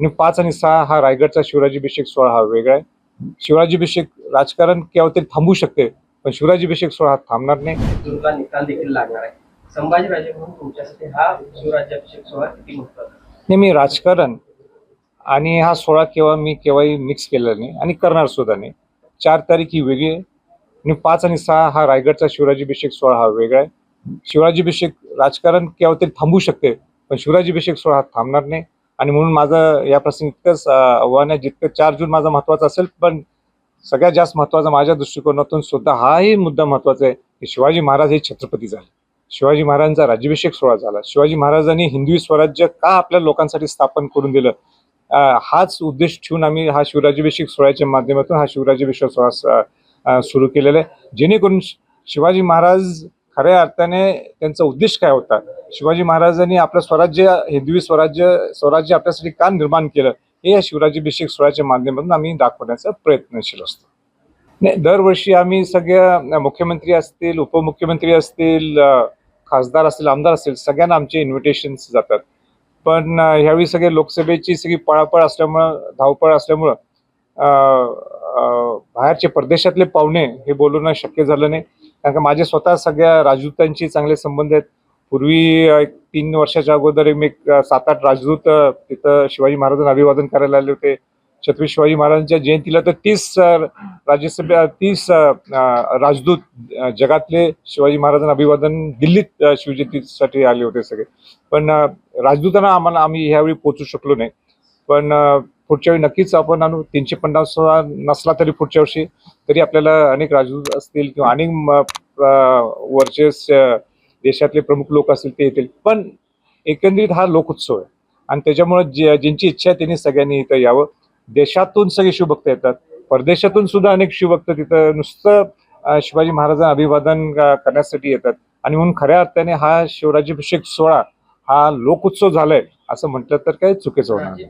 आणि पाच आणि सहा हा रायगडचा शिवराज्याभिषेक सोहळा हा वेगळा आहे. शिवराज्याभिषेक राजकारण केव्हा तरी थांबू शकते पण शिवराज्याभिषेक सोहळा हा थांबणार नाही. तुमचा निकाल देखील लागणार आहे. संभाजीराजे म्हणून तुमच्यासाठी हा शिवराज्याभिषेक सोहळा किती महत्त्वाचा आहे? नेहमी राजकारण आणि हा सोहळा केव्हा मी केव्हाही मिक्स केलेला नाही आणि करणार सुद्धा नाही. चार तारीख ही वेगळी आहे. आणि पाच आणि सहा हा रायगडचा शिवराज्याभिषेक सोहळा हा वेगळा आहे. शिवराज्याभिषेक राजकारण केव्हा तरी थांबू शकते पण शिवराज्याभिषेक सोहळा हा थांबणार नाही. आणि म्हणून माझं या प्रसंगी इतकंच आव्हान आहे जितकं चार जून माझा महत्त्वाचा असेल पण सगळ्यात जास्त महत्त्वाचा माझ्या दृष्टिकोनातून सुद्धा हाही मुद्दा महत्त्वाचा आहे की शिवाजी महाराज हे छत्रपती झाले. शिवाजी महाराजांचा राज्याभिषेक सोहळा झाला. शिवाजी महाराजांनी हिंदवी स्वराज्य का आपल्या लोकांसाठी स्थापन करून दिलं? हाच उद्देश ठेवून आम्ही हा शिवराज्याभिषेक सोहळ्याच्या माध्यमातून हा शिवराज्याभिषेक सोहळा सुरू केलेला आहे. जेणेकरून शि- शिवाजी महाराज खऱ्या अर्थाने त्यांचा उद्देश काय होता? शिवाजी महाराजांनी आपलं स्वराज्य हिंदवी स्वराज्य स्वराज्य आपल्यासाठी का निर्माण केलं? हे या शिवराज्याभिषेक सोहळ्याच्या माध्यमातून आम्ही दाखवण्याचा प्रयत्नशील असतो. नाही दरवर्षी आम्ही सगळ्या मुख्यमंत्री असतील उपमुख्यमंत्री असतील खासदार असतील आमदार असतील सगळ्यांना आमचे इन्व्हिटेशन्स जातात. पण ह्यावेळी सगळे लोकसभेची सगळी पळापळ असल्यामुळं धावपळ असल्यामुळं बाहेरचे परदेशातले पाहुणे हे बोलवणं शक्य झालं नाही. कारण का माझे स्वतः सगळ्या राजदूतांशी चांगले संबंध आहेत. पूर्वी एक तीन वर्षाच्या अगोदर मी सात आठ राजदूत तिथं शिवाजी महाराजांना अभिवादन करायला आले होते. छत्रपती शिवाजी महाराजांच्या जयंतीला तर तीस राज्यसभा तीस राजदूत जगातले शिवाजी महाराजांना अभिवादन दिल्लीत शिवजयंतीसाठी आले होते सगळे. पण राजदूतांना आम्हाला आम्ही ह्यावेळी पोचू शकलो नाही. पण पुढच्या वेळी नक्कीच आपण आणू. तीनशे पन्नास नसला तरी पुढच्या वर्षी तरी आपल्याला अनेक राजदूत असतील किंवा अनेक वरचे देशातले प्रमुख लोक असतील ते येतील. पण एकंदरीत हा लोकोत्सव आहे. आणि त्याच्यामुळे जे ज्यांची इच्छा आहे त्यांनी सगळ्यांनी इथं यावं. देशातून सगळे शिवभक्त येतात. परदेशातून सुद्धा अनेक शिवभक्त तिथं नुसतं शिवाजी महाराजांना अभिवादन करण्यासाठी येतात. आणि म्हणून खऱ्या अर्थाने हा शिवराज्याभिषेक सोहळा हा लोकोत्सव झालाय असं म्हटलं तर काही चुकीचं होणार नाही.